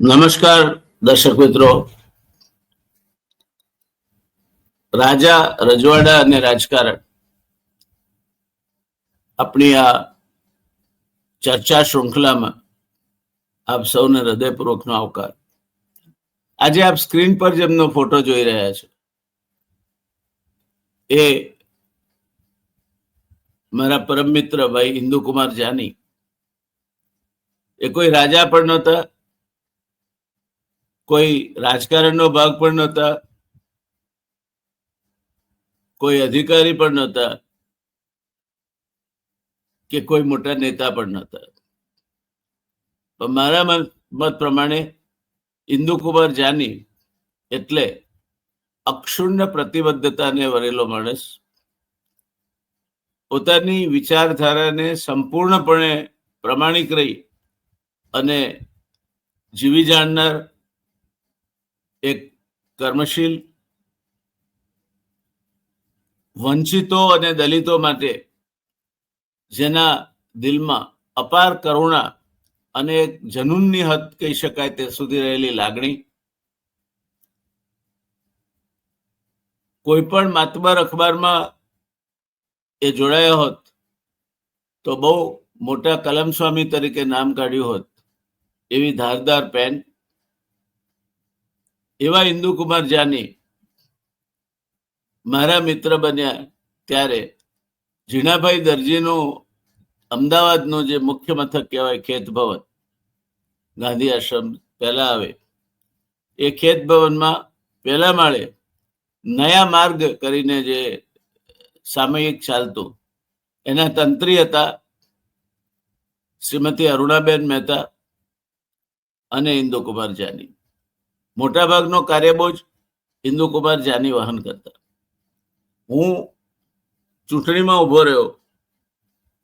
નમસ્કાર, દર્શક મિત્રો. રાજા રજવાડા અને રાજકારણ. આપણી આ ચર્ચા શૃંખલામાં આપ સૌને હૃદયપૂર્વકનો આવકાર. આજે આપ સ્ક્રીન પર જેમનો ફોટો જોઈ રહ્યા છો. એ મારા પરમ મિત્ર ભાઈ ઇન્દુકુમાર જાની. એ કોઈ રાજા પણ નહોતા કોઈ રાજકારણનો ભાગ પણ નહોતા. કોઈ અધિકારી પણ નહોતા. કે કોઈ મોટા નેતા પણ નહોતા. પણ મારા મત પ્રમાણે ઇન્દુકુમાર જાની એટલે અક્ષુણ્ય પ્રતિબદ્ધતાને વરેલો માણસ, પોતાની વિચારધારાને સંપૂર્ણપણે પ્રમાણિક રહી અને જીવી જાણનાર એક કર્મશીલ, વંચિતો અને દલિતો માટે જેના દિલમાં અપાર કરુણા અને એક જનૂનની હદ કહી શકાય તે સુધી રહેલી લાગણી કોઈ પણ માતબર અખબારમાં એ જોડાયો હોત તો બહુ મોટા કલમ સ્વામી તરીકે નામ કાઢ્યું હોત એવી ધારદાર પેન એવા ઇન્દુકુમાર જાની મારા મિત્ર બન્યા ત્યારે ઝીણાભાઈ દરજીનું અમદાવાદનું જે મુખ્ય મથક કહેવાય ખેત ભવન, ગાંધી આશ્રમ પહેલા આવે. એ ખેત ભવનમાં પહેલા માળે નયા માર્ગ કરીને જે સામયિક ચાલતું, એના તંત્રી હતા શ્રીમતી અરુણાબેન મહેતા અને ઇન્દુકુમાર જાની. મોટાભાગનો કાર્યબોજ ઇન્દુકુમાર જાની વહન કરતા. હું ચૂંટણીમાં ઊભો રહ્યો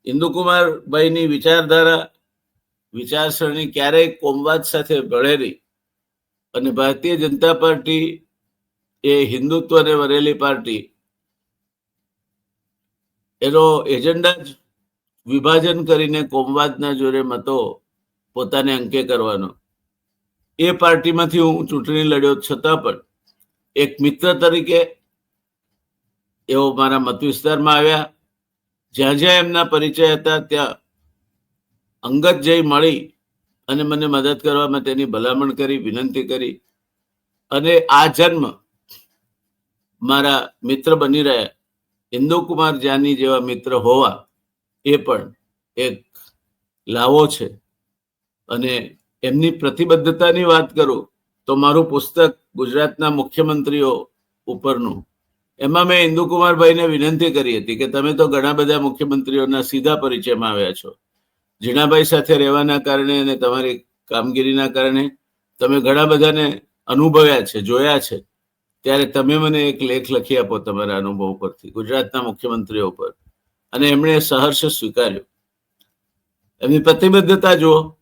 ઇન્દુકુમારભાઈની વિચારધારા, વિચારસરણી ક્યારેય કોમવાદ સાથે ભળેલી અને ભારતીય જનતા પાર્ટી એ હિન્દુત્વને વરેલી પાર્ટી, એનો એજન્ડા જ વિભાજન કરીને કોમવાદના જોરે મતો પોતાને અંકે કરવાનો. એ પાર્ટીમાંથી હું ચૂંટણી લડ્યો છતાં પણ એક મિત્ર તરીકે એઓ મારા મત વિસ્તારમાં આવ્યા. જ્યાં જ્યાં એમના પરિચય હતા, ત્યાં અંગત જઈ મળી અને મને મદદ કરવા માટેની ભલામણ કરી, વિનંતી કરી. અને આ જન્મ મારા મિત્ર બની રહ્યા. ઇન્દુકુમાર જાની જેવા મિત્ર હોવા એ પણ એક લાવો છે. અને એમની પ્રતિબદ્ધતાની વાત કરું, તો મારું પુસ્તક ગુજરાતના મુખ્યમંત્રીઓ ઉપરનું. એમાં મેં ઇન્દુકુમારભાઈને વિનંતી કરી હતી કે તમે તો ઘણા બધા મુખ્યમંત્રીઓના સીધા પરિચયમાં આવ્યા છો. ઝીણાભાઈ સાથે રહેવાના કારણે અને તમારી કામગીરીના કારણે તમે ઘણા બધાને અનુભવ્યા છે, જોયા છે. ત્યારે તમે મને એક લેખ લખી આપો તમારા અનુભવ પરથી, ગુજરાતના મુખ્યમંત્રીઓ પર અને એમણે સહર્ષ સ્વીકાર્યો. એમની પ્રતિબદ્ધતા જુઓ.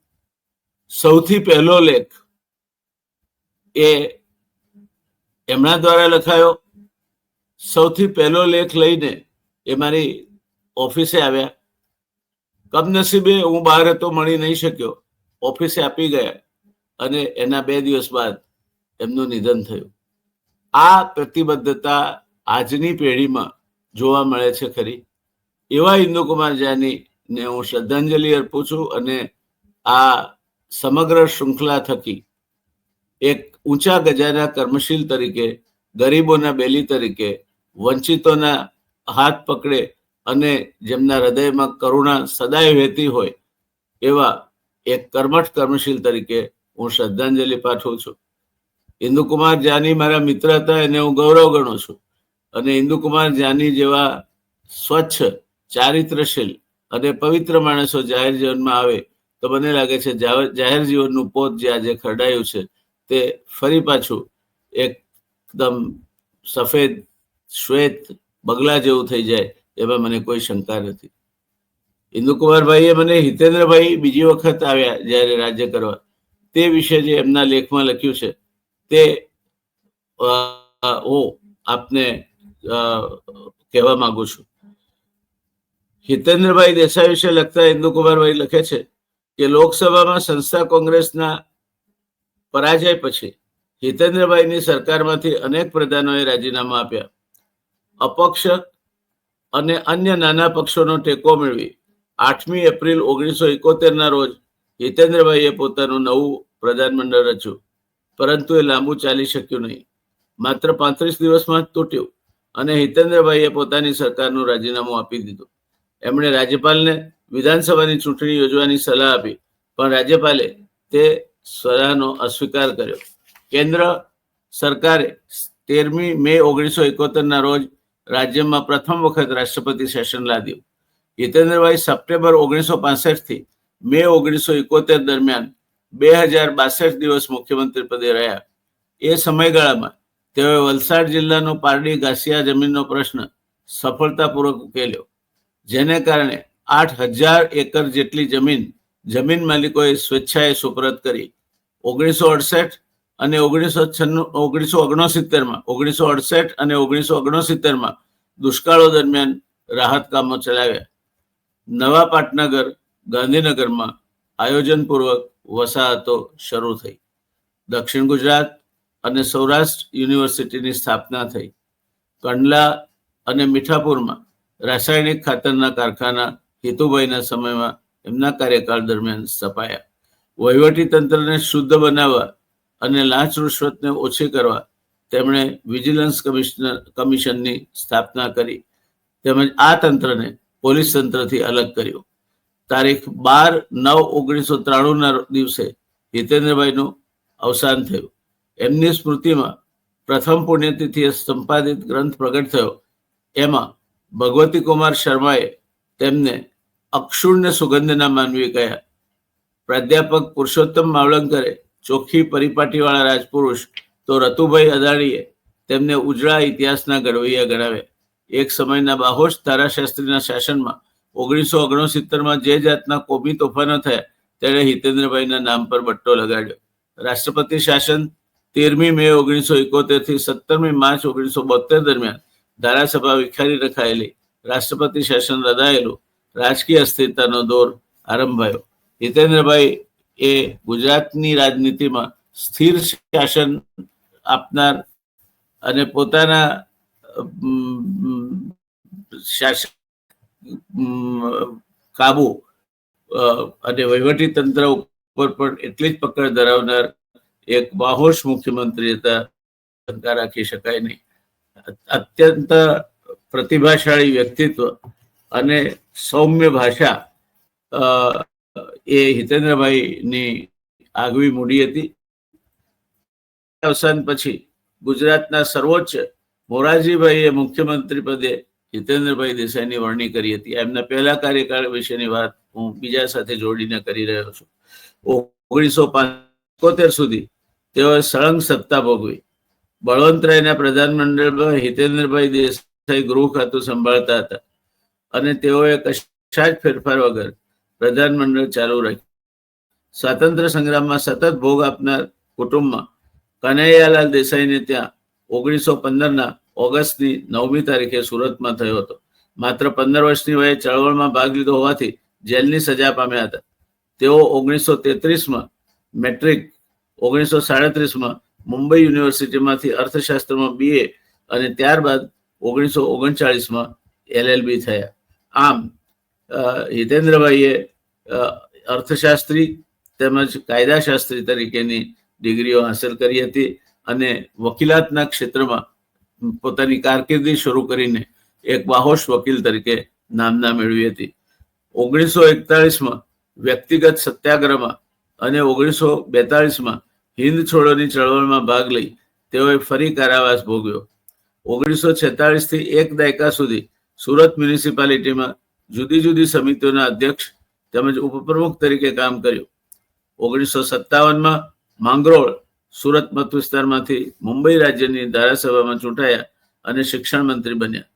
સૌથી પહેલો લેખ એ એમના દ્વારા લખાયો. સૌથી પહેલો લેખ લઈને એ મારી ઓફિસે આવ્યા. કમનસીબે હું બહાર હતો, મળી નહીં શક્યો. ઓફિસે આપી ગયા અને એના બે દિવસ બાદ એમનું નિધન થયું. આ પ્રતિબદ્ધતા આજની પેઢીમાં જોવા મળે છે ખરી. એવા ઇન્દુકુમાર જાની ને હું શ્રદ્ધાંજલિ અર્પું છું અને આ સમગ્ર શૃંખલા થકી એક ઊંચા ગજાના કર્મશીલ તરીકે, ગરીબોના બેલી તરીકે, વંચિતોના હાથ પકડે અને જેમના હૃદયમાં કરુણા સદાય વહેતી હોય, એવા એક કર્મઠ કર્મશીલ તરીકે હું શ્રદ્ધાંજલિ પાઠવું છું. ઇન્દુકુમાર જાની મારા મિત્ર હતા એને હું ગૌરવ ગણું છું. અને ઇન્દુકુમાર જાની જેવા સ્વચ્છ, ચારિત્રશીલ અને પવિત્ર માણસો જાહેર જીવનમાં આવે તો મને લાગે છે જાહેર જીવનનું પોત જે આજે ખરડાયું છે, તે ફરી પાછું એકદમ સફેદ શ્વેત બગલા જેવું થઈ જાય, એમાં મને કોઈ શંકા નથી. ઇન્દુકુમારભાઈએ મને હિતેન્દ્રભાઈ બીજી વખત આવ્યા જ્યારે રાજ્ય કરવા, તે વિશે જે એમના લેખમાં લખ્યું છે, તે હું આપને કહેવા માંગુ છું. હિતેન્દ્રભાઈ દેસાઈ વિશે લખતા ઇન્દુકુમારભાઈ લખે છે કે લોકસભામાં સંસ્થા કોંગ્રેસના પરાજય પછી હિતેન્દ્રભાઈની સરકારમાંથી અનેક પ્રધાનોએ રાજીનામા આપ્યા. અપક્ષ અને અન્ય નાના પક્ષોનો ટેકો મેળવી આઠમી એપ્રિલ ઓગણીસો એકોતેરના રોજ હિતેન્દ્રભાઈએ પોતાનું નવું પ્રધાનમંડળ રચ્યું. પરંતુ એ લાંબુ ચાલી શક્યું નહીં. માત્ર પાંત્રીસ દિવસમાં જ તૂટ્યું અને હિતેન્દ્રભાઈએ પોતાની સરકારનું રાજીનામું આપી દીધું. એમણે રાજ્યપાલને વિધાનસભાની ચૂંટણી યોજવાની સલાહ આપી, પણ રાજ્યપાલે તે સલાહનો અસ્વીકાર કર્યો. કેન્દ્ર સરકારે તેરમી મે ઓગણીસો એકોતેરના રોજ રાજ્યમાં પ્રથમ વખત રાષ્ટ્રપતિ શાસન લાદ્યું. હિતેન્દ્રભાઈ સપ્ટેમ્બર ઓગણીસો પાસઠથી મે ઓગણીસો એકોતેર દરમિયાન બે હજાર બાસઠ દિવસ મુખ્યમંત્રી પદે રહ્યા. એ સમયગાળામાં તેઓએ વલસાડ જિલ્લાનો પારડી ઘાસિયા જમીનનો પ્રશ્ન સફળતાપૂર્વક ઉકેલ્યો, જેને કારણે આઠ હજાર એકર જેટલી જમીન જમીન માલિકોએ સ્વેચ્છાએ સુપરત કરી. ઓગણીસો અડસઠ અને ઓગણીસો છન્નું, ઓગણીસો ઓગણસિત્તેરમાં ઓગણીસો અડસઠ અને ઓગણીસો ઓગણસિત્તેરમાં દુષ્કાળો દરમિયાન રાહત કામો ચલાવ્યા. નવા પાટનગર, ગાંધીનગરમાં આયોજનપૂર્વક વસાહતો શરૂ થઈ. દક્ષિણ ગુજરાત અને સૌરાષ્ટ્ર યુનિવર્સિટીની સ્થાપના થઈ. કંડલા અને મીઠાપુરમાં રાસાયણિક ખાતરના કારખાના હેતુભાઈના સમયમાં એમના કાર્યકાળ દરમિયાન સ્થપાયા. વહીવટી તંત્રને શુદ્ધ બનાવવા અને લાંચ રૂશ્વતને ઓછી કરવા તેમણે વિજિલન્સ કમિશનર, કમિશનની સ્થાપના કરી. તેમજ આ તંત્રને પોલીસ તંત્રથી અલગ કર્યું. તારીખ બાર નવ ઓગણીસો ત્રાણુંના દિવસે હિતેન્દ્રભાઈનું અવસાન થયું. એમની સ્મૃતિમાં પ્રથમ પુણ્યતિથિએ સંપાદિત ગ્રંથ પ્રગટ થયો. એમાં ભગવતી કુમાર શર્માએ તેમને અક્ષુણ્ય સુગંધના માનવી કહ્યા, પ્રાધ્યાપક પુરુષોત્તમ માવલંકરે ચોખ્ખી પરિપાટીવાળા રાજપુરુષ તો રતુભાઈ અદાણીએ તેમને ઉજળા ઇતિહાસના ઘડવૈયા ગણાવ્યા એક સમયના બાહોશ ધારાશાસ્ત્રીના શાસનમાં ઓગણીસો ઓગણસિત્તેરમાં જે જાતના કોમી તોફાનો થયા, તેણે હિતેન્દ્રભાઈના નામ પર બટ્ટો લગાડ્યો. રાષ્ટ્રપતિ શાસન તેરમી મે ઓગણીસો એકોતેરથી સત્તરમી માર્ચ ઓગણીસો બોતેર દરમિયાન ધારાસભા વિખારી રખાયેલી રાષ્ટ્રપતિ શાસન રદાયેલું રાજકીય અસ્થિરતાનો દોર આરંભાયો. હિતેન્દ્રભાઈ, એ ગુજરાતની રાજનીતિમાં સ્થિર શાસન આપનાર અને પોતાના શાસન કાબુ અને વહીવટી તંત્ર ઉપર પણ એટલી જ પકડ ધરાવનાર એક બાહોશ મુખ્યમંત્રી હતા. શંકા રાખી શકાય નહીં. અત્યંત પ્રતિભાશાળી વ્યક્તિત્વ અને સૌમ્ય ભાષા એ હિતેન્દ્રભાઈની આગવી મૂડી હતી. અવસાન પછી ગુજરાતના સર્વોચ્ચ મોરારજીભાઈએ મુખ્યમંત્રી પદે હિતેન્દ્રભાઈ દેસાઈની વરણી કરી હતી. એમના પહેલા કાર્યકાળ વિશેની વાત હું બીજા સાથે જોડીને કરી રહ્યો છું. ઓગણીસો પંચોતેર સુધી તેઓએ સળંગ સત્તા ભોગવી. બળવંતરાયના પ્રધાનમંડળમાં હિતેન્દ્રભાઈ દેસાઈ ગૃહ ખાતું સંભાળતા હતા. અને તેઓએ કશા જ ફેરફાર વગર પ્રધાનમંડળ ચાલુ રાખ્યું. સ્વાતંત્ર્ય સંગ્રામમાં સતત ભોગ આપનાર કુટુંબમાં કનૈયાલાલ દેસાઈને ત્યાં ઓગણીસો પંદરના ઓગસ્ટની નવમી તારીખે સુરતમાં થયો હતો. માત્ર પંદર વર્ષની વયે ચળવળમાં ભાગ લીધો હોવાથી જેલની સજા પામ્યા હતા. તેઓ ઓગણીસો તેત્રીસમાં મેટ્રિક, ઓગણીસો સાડત્રીસમાં મુંબઈ યુનિવર્સિટીમાંથી અર્થશાસ્ત્રમાં બીએ અને ત્યારબાદ ઓગણીસો ઓગણચાળીસમાં એલએલબી થયા. આમ હિતેન્દ્રભાઈએ અર્થશાસ્ત્રી તેમજ કાયદાશાસ્ત્રી તરીકેની ડિગ્રીઓ હાંસલ કરી હતી અને વકીલાતના ક્ષેત્રમાં પોતાની કારકિર્દી શરૂ કરીને એક બાહોશ વકીલ તરીકે નામના મેળવી હતી. ઓગણીસો એકતાળીસમાં વ્યક્તિગત સત્યાગ્રહમાં અને ઓગણીસો બેતાળીસમાં હિન્દ છોડોની ચળવળમાં ભાગ લઈ તેઓએ ફરી કારાવાસ ભોગ્યો ઓગણીસો છેતાળીસથી એક દાયકા સુધી સુરત મ્યુનિસિપાલિટીમાં જુદી જુદી સમિતિઓના અધ્યક્ષ તેમજ ઉપપ્રમુખ તરીકે કામ કર્યું. ઓગણીસો સત્તાવનમાં માંગરોળ સુરત મત વિસ્તારમાંથી મુંબઈ રાજ્યની ધારાસભામાં ચૂંટાયા અને શિક્ષણ મંત્રી બન્યા.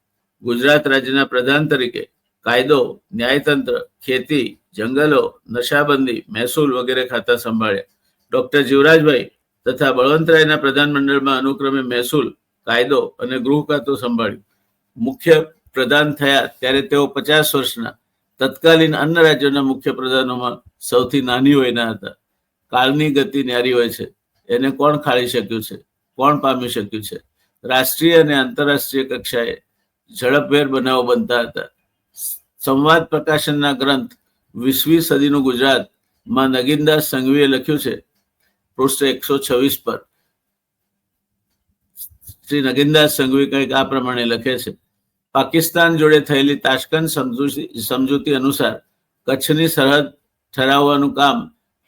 ગુજરાત રાજ્યના પ્રધાન તરીકે કાયદો, ન્યાયતંત્ર, ખેતી, જંગલો, નશાબંધી, મહેસૂલ વગેરે ખાતા સંભાળ્યા. ડોક્ટર જીવરાજભાઈ તથા બળવંતરાયના પ્રધાનમંડળમાં અનુક્રમે મહેસૂલ, કાયદો અને ગૃહ ખાતું સંભાળ્યું. મુખ્ય પ્રધાન થયા ત્યારે તેઓ પચાસ વર્ષના તત્કાલીન અન્ય રાજ્યોના મુખ્ય પ્રધાનોમાં સૌથી નાની વયના હતા. કાળની ગતિ ન્યારી હોય છે. એને કોણ ખાળી શક્યું છે? કોણ પામી શક્યું છે? રાષ્ટ્રીય અને આંતરરાષ્ટ્રીય કક્ષાએ ઝડપભેર બનાવો બનતા હતા. સંવાદ પ્રકાશનના ગ્રંથ વીસમી સદીનું ગુજરાતમાં નગીનદાસ સંઘવીએ લખ્યું છે. પૃષ્ઠ એકસો છવ્વીસ પર. શ્રી નગીનદાસ સંઘવી કંઈક આ પ્રમાણે લખે છે. પાકિસ્તાન જોડે થયેલી તાશ્કંદ સમજૂતી અનુસાર કચ્છની સરહદ ઠરાવવાનું કામ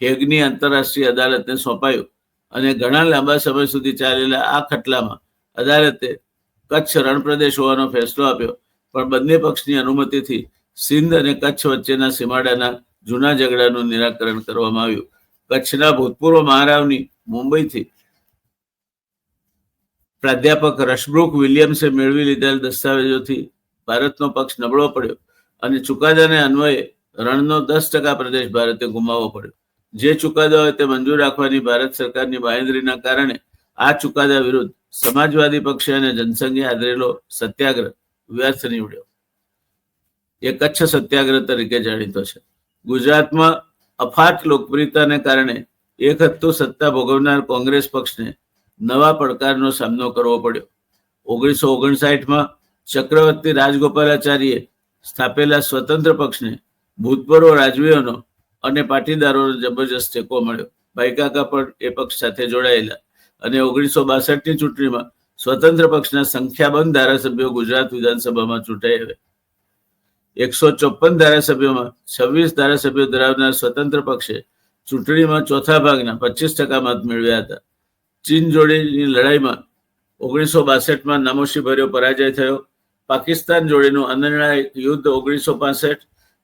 હેગની આંતરરાષ્ટ્રીય અદાલતને સોંપાયું અને ઘણા લાંબા સમય સુધી ચાલેલા આ ખટલામાં અદાલતે કચ્છ રણપ્રદેશ હોવાનો ફેસલો આપ્યો. પણ બંને પક્ષની અનુમતિથી સિંધ અને કચ્છ વચ્ચેના સીમાડાના જૂના ઝઘડાનું નિરાકરણ કરવામાં આવ્યું. કચ્છના ભૂતપૂર્વ મહારાવની મુંબઈથી પ્રાધ્યાપક રશબ્રુક વિલિયમ્સે મેળવી લીધેલ દસ્તાવેજોથી ભારતનો પક્ષ નબળો પડ્યો અને ચુકાદાને અન્વયે રણનો દસ ટકા પ્રદેશ ભારતે ગુમાવવો પડ્યો. જે ચુકાદો હોય તે મંજૂર રાખવાની ભારત સરકારની બાંહેધરીના કારણે આ ચુકાદા વિરુદ્ધ સમાજવાદી પક્ષે અને જનસંઘે આદરેલો સત્યાગ્રહ વ્યર્થ નીવડ્યો. એ કચ્છ સત્યાગ્રહ તરીકે જાણીતો છે. ગુજરાતમાં અફાટ લોકપ્રિયતાને કારણે એક હતું સત્તા ભોગવનાર કોંગ્રેસ પક્ષને નવા પડકારનો સામનો કરવો પડ્યો. ઓગણીસો ઓગણસાઠમાં ચક્રવર્તી રાજગોપાલાચાર્યે સ્થાપેલા સ્વતંત્ર પક્ષને ભૂતપૂર્વ રાજવીઓનો અને પાટીદારોનો જબરજસ્ત ટેકો મળ્યો. ભાઈકાકા પણ એ પક્ષ સાથે જોડાયેલા અને ઓગણીસો બાસઠની ચૂંટણીમાં સ્વતંત્ર પક્ષના સંખ્યાબંધ ધારાસભ્યો ગુજરાત વિધાનસભામાં ચૂંટાઈ આવ્યા. એકસો ચોપન ધારાસભ્યોમાં છવ્વીસ ધારાસભ્યો ધરાવનાર સ્વતંત્ર પક્ષે ચૂંટણીમાં ચોથા ભાગના પચીસ ટકા મત મેળવ્યા હતા. ચીન જોડેની લડાઈમાં ઓગણીસો બાસઠમાં નામોશી ભર્યો પરાજય થયો. પાકિસ્તાન જોડેનું અનિર્ણાયક યુદ્ધ ઓગણીસો પાસઠ,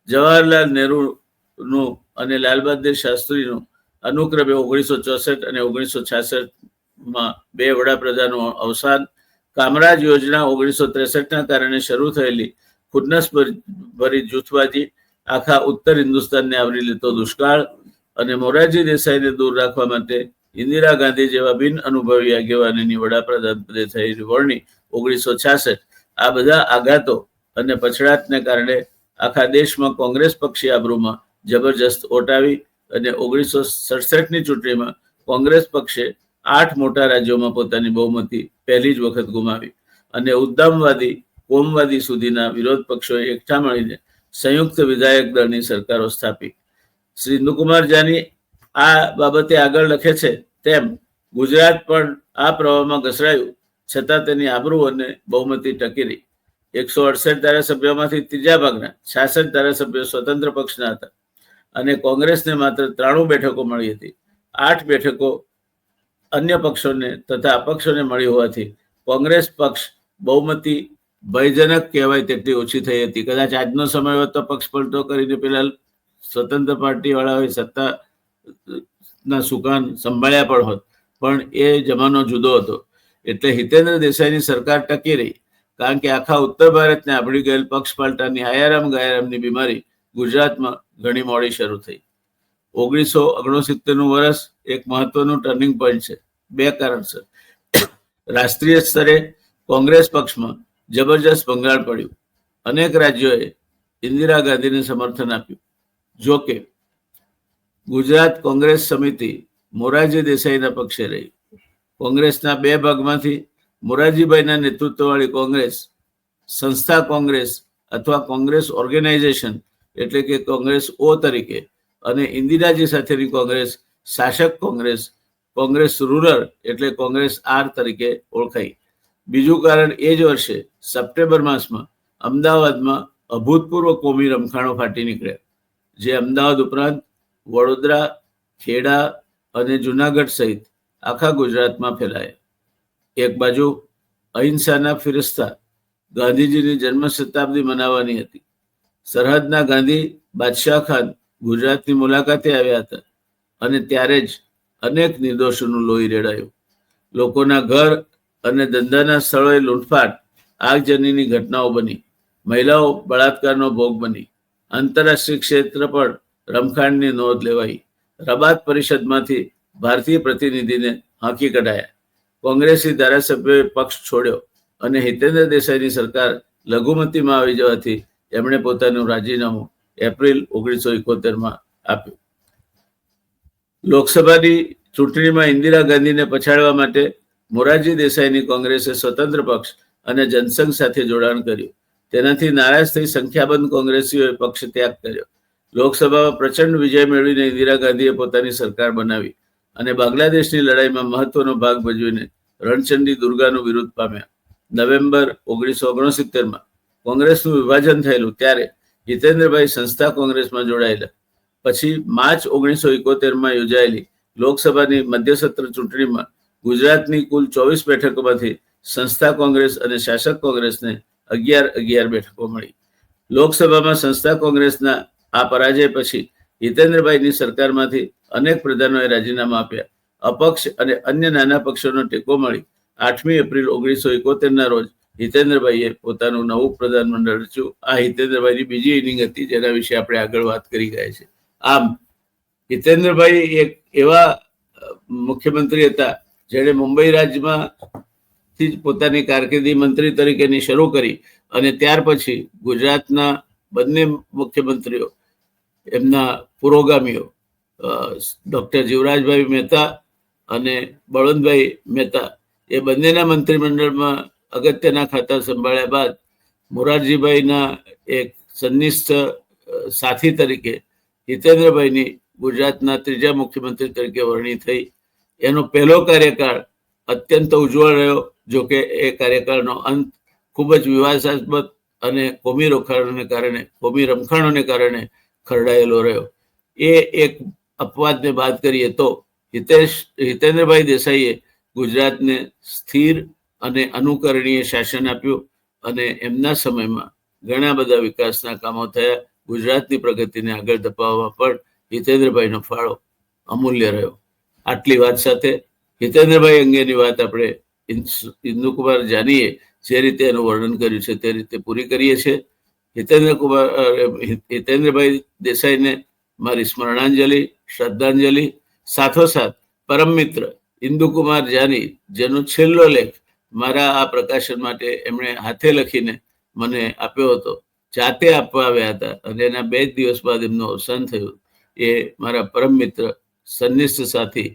જવાહરલાલ નહેરુનું અને લાલ બહાદુર શાસ્ત્રીનું અનુક્રમે ઓગણીસો ચોસઠ અને ઓગણીસો છાસઠમાં બે વડાપ્રધાનનું અવસાન. કામરાજ યોજના ઓગણીસો ત્રેસઠના કારણે શરૂ થયેલી ખુદનસ ભરી જૂથબાજી આખા ઉત્તર હિન્દુસ્તાનને આવરી લેતો દુષ્કાળ અને મોરારજી દેસાઈને દૂર રાખવા માટે ઇન્દિરા ગાંધી જેવા બિન અનુભવી આગેવાનની વડાપ્રધાન પદે થયેલી વરણી ઓગણીસો છાસઠ. આ બધા આઘાતો અને પછડાટને કારણે આખા દેશમાં કોંગ્રેસ પક્ષી આબરૂમાં જબરજસ્ત ઓટાવી અને ઓગણીસો સડસઠની ચૂંટણીમાં કોંગ્રેસ પક્ષે આઠ મોટા રાજ્યોમાં પોતાની બહુમતી પહેલી જ વખત ગુમાવી અને ઉદ્દામવાદી, કોમવાદી સુધીના વિરોધ પક્ષોએ એકઠા મળીને સંયુક્ત વિધાયક દળની સરકારો સ્થાપી. શ્રી ઇન્દુકુમાર જાની આ બાબતે આગળ લખે છે, તેમ ગુજરાત પણ આ પ્રવાહમાં ઘસરાયું છતાં તેની આબરૂ અને બહુમતી ટકી રહી એકસો અડસઠ ધારાસભ્યોમાંથી ત્રીજા ભાગના છાસઠ ધારાસભ્યો સ્વતંત્ર પક્ષના હતા અને કોંગ્રેસને માત્ર ત્રાણું બેઠકો મળી હતી. આઠ બેઠકો અન્ય પક્ષોને તથા અપક્ષોને મળી હોવાથી કોંગ્રેસ પક્ષ બહુમતી ભયજનક કહેવાય તેટલી ઓછી થઈ હતી. કદાચ આજનો સમય હોત તો પક્ષ પલટો કરીને પેલા સ્વતંત્ર પાર્ટી વાળાઓએ સત્તા ના સુકાન સંભાળ્યા પણ હોત. પણ એ જમાનો જુદો હતો. એટલે હિતેન્દ્ર દેસાઈની સરકાર ટકી રહી. કારણ કે આખા ઉત્તર ભારતને આપણી ગયેલ પક્ષ પાલટાની આયારામ ગાયારામની બીમારી ગુજરાતમાં ઘણી મોડી શરૂ થઈ. ઓગણીસો ઓગણસિત્તેરનું વર્ષ એક મહત્વનું ટર્નિંગ પોઈન્ટ છે. બે કારણસર. રાષ્ટ્રીય સ્તરે કોંગ્રેસ પક્ષમાં જબરજસ્ત ભંગાણ પડ્યું. અનેક રાજ્યોએ ઇન્દિરા ગાંધીને સમર્થન આપ્યું. જો કે ગુજરાત કોંગ્રેસ સમિતિ મોરારજી દેસાઈના પક્ષે રહી. કોંગ્રેસના બે ભાગમાંથી મોરારજીભાઈના નેતૃત્વવાળી કોંગ્રેસ, સંસ્થા કોંગ્રેસ અથવા કોંગ્રેસ ઓર્ગેનાઇઝેશન એટલે કે કોંગ્રેસ ઓ તરીકે અને ઇન્દિરાજી સાથેની કોંગ્રેસ, શાસક કોંગ્રેસ કોંગ્રેસ રૂરલ એટલે કોંગ્રેસ આર તરીકે ઓળખાઈ. બીજું કારણ એ જ વર્ષે સપ્ટેમ્બર માસમાં અમદાવાદમાં અભૂતપૂર્વ કોમી રમખાણો ફાટી નીકળ્યા, જે અમદાવાદ ઉપરાંત વડોદરા, ખેડા અને જુનાગઢ સહિત આખા ગુજરાતમાં ફેલાયા. એક બાજુ અહિંસાના ફિરસ્તા ગાંધીજીની જન્મ શતાબ્દી મનાવવાની હતી. સરહદના ગાંધી બાદશાહ ખાન ગુજરાતની મુલાકાતે આવ્યા હતા અને ત્યારે જ અનેક નિર્દોષોનું લોહી રેડાયું. લોકોના ઘર અને ધંધાના સ્થળોએ લૂંટફાટ, આગજનીની ઘટનાઓ બની. મહિલાઓ બળાત્કારનો ભોગ બની. આંતરરાષ્ટ્રીય ક્ષેત્ર પર રમખાણની નોંધ લેવાઈ. રબાત પરિષદમાંથી ભારતીય પ્રતિનિધિને હાંકી કઢાયા. કોંગ્રેસી ધારાસભ્યોએ પક્ષ છોડ્યો અને હિતેન્દ્ર દેસાઈની સરકાર લઘુમતીમાં આવી જવાથી એમણે પોતાનું રાજીનામું એપ્રિલ ઓગણીસો એકોતેરમાં આપ્યું. લોકસભાની ચૂંટણીમાં ઇન્દિરા ગાંધીને પછાડવા માટે મોરારજી દેસાઈની કોંગ્રેસે સ્વતંત્ર પક્ષ અને જનસંઘ સાથે જોડાણ કર્યું. તેનાથી નારાજ થઈ સંખ્યાબંધ કોંગ્રેસીઓએ પક્ષ ત્યાગ કર્યો. લોકસભામાં પ્રચંડ વિજય મેળવીને ઇન્દિરા ગાંધીએ પોતાની સરકાર બનાવી અને બાંગ્લાદેશની લડાઈમાં મહત્વનો ભાગ ભજવીને રણચંડી દુર્ગાનું વિરોધ પામ્યા. નવેમ્બર ઓગણીસો ઓગણસિત્તેરમાં કોંગ્રેસનું વિભાજન થયેલું ત્યારે જીતેન્દ્રભાઈ સંસ્થા કોંગ્રેસમાં જોડાયેલા. પછી માર્ચ ઓગણીસો એકોતેરમાં યોજાયેલી લોકસભાની મધ્યસત્ર ચૂંટણીમાં ગુજરાતની કુલ ચોવીસ બેઠકોમાંથી સંસ્થા કોંગ્રેસ અને શાસક કોંગ્રેસને અગિયાર અગિયાર બેઠકો મળી. લોકસભામાં સંસ્થા કોંગ્રેસના આ પરાજય પછી હિતેન્દ્રભાઈની સરકારમાંથી અનેક પ્રધાનોએ રાજીનામા આપ્યા. અપક્ષ અને અન્ય નાના પક્ષોનો ટેકો મળી આઠમી એપ્રિલ ઓગણીસો એકોતેરના રોજ હિતેન્દ્રભાઈએ પોતાનું નવું પ્રધાનમંડળ રચ્યું. આ હિતેન્દ્રભાઈની બીજી ઇનિંગ હતી, જેના વિશે આપણે આગળ વાત કરી ગયા છે આમ, હિતેન્દ્રભાઈ એક એવા મુખ્યમંત્રી હતા, જેણે મુંબઈ રાજ્યમાં થી જ પોતાની કારકિર્દી મંત્રી તરીકેની શરૂ કરી અને ત્યાર પછી ગુજરાતના બંને મુખ્યમંત્રીઓ એમના પુરોગામીઓ ડૉક્ટર જીવરાજભાઈ મહેતા અને બળવંતભાઈ મહેતા, એ બંનેના મંત્રીમંડળમાં અગત્યના ખાતા સંભાળ્યા બાદ મોરારજીભાઈના એક સન્નિષ્ઠ સાથી તરીકે હિતેન્દ્રભાઈની ગુજરાતના ત્રીજા મુખ્યમંત્રી તરીકે વરણી થઈ. એનો પહેલો કાર્યકાળ અત્યંત ઉજ્જવળ રહ્યો, જોકે એ કાર્યકાળનો અંત ખૂબ જ વિવાદાસ્પદ અને કોમી રોખાણોને કારણે, કોમી રમખાણોને કારણે ખરડાયેલો રહ્યો. એ એક અપવાદને બાદ કરીએ તો હિતેશ, હિતેન્દ્રભાઈ દેસાઈએ ગુજરાતને સ્થિર અને અનુકરણીય શાસન આપ્યું અને એમના સમયમાં ઘણા બધા વિકાસના કામો થયા. ગુજરાતની પ્રગતિને આગળ ધપાવવામાં પણ હિતેન્દ્રભાઈનો ફાળો અમૂલ્ય રહ્યો. આટલી વાત સાથે હિતેન્દ્રભાઈ અંગેની વાત આપણે ઇન્દુકુમાર જાનીએ જે રીતે એનું વર્ણન કર્યું છે તે રીતે પૂરી કરીએ છીએ. હિતેન્દ્ર કુમાર હિતેન્દ્રભાઈ દેસાઈને મારી સ્મરણાંજલિ, શ્રદ્ધાંજલિ, સાથોસાથ પરમ મિત્ર ઇન્દુકુમાર જાની, જેનો છેલ્લો લેખ મારા આ પ્રકાશન માટે એમણે હાથે લખીને મને આપ્યો હતો. જાતે આપવા આવ્યા હતા અને એના બે જ દિવસ બાદ એમનું અવસાન થયું. એ મારા પરમ મિત્ર સન્નિષ્ઠ સાથી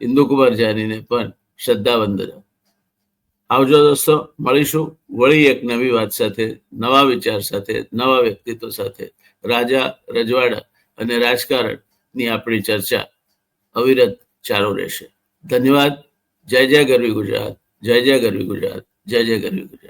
ઇન્દુકુમાર જાનીને પણ શ્રદ્ધાવંદન. આવજો દોસ્તો, મળીશું વળી એક નવી વાત સાથે, નવા વિચાર સાથે, નવા વ્યક્તિત્વ સાથે. રાજા રજવાડા અને રાજકારણની આપણી ચર્ચા અવિરત ચાલુ રહેશે. ધન્યવાદ. જય જય ગરવી ગુજરાત. જય જય ગરવી ગુજરાત. જય જય ગરવી ગુજરાત.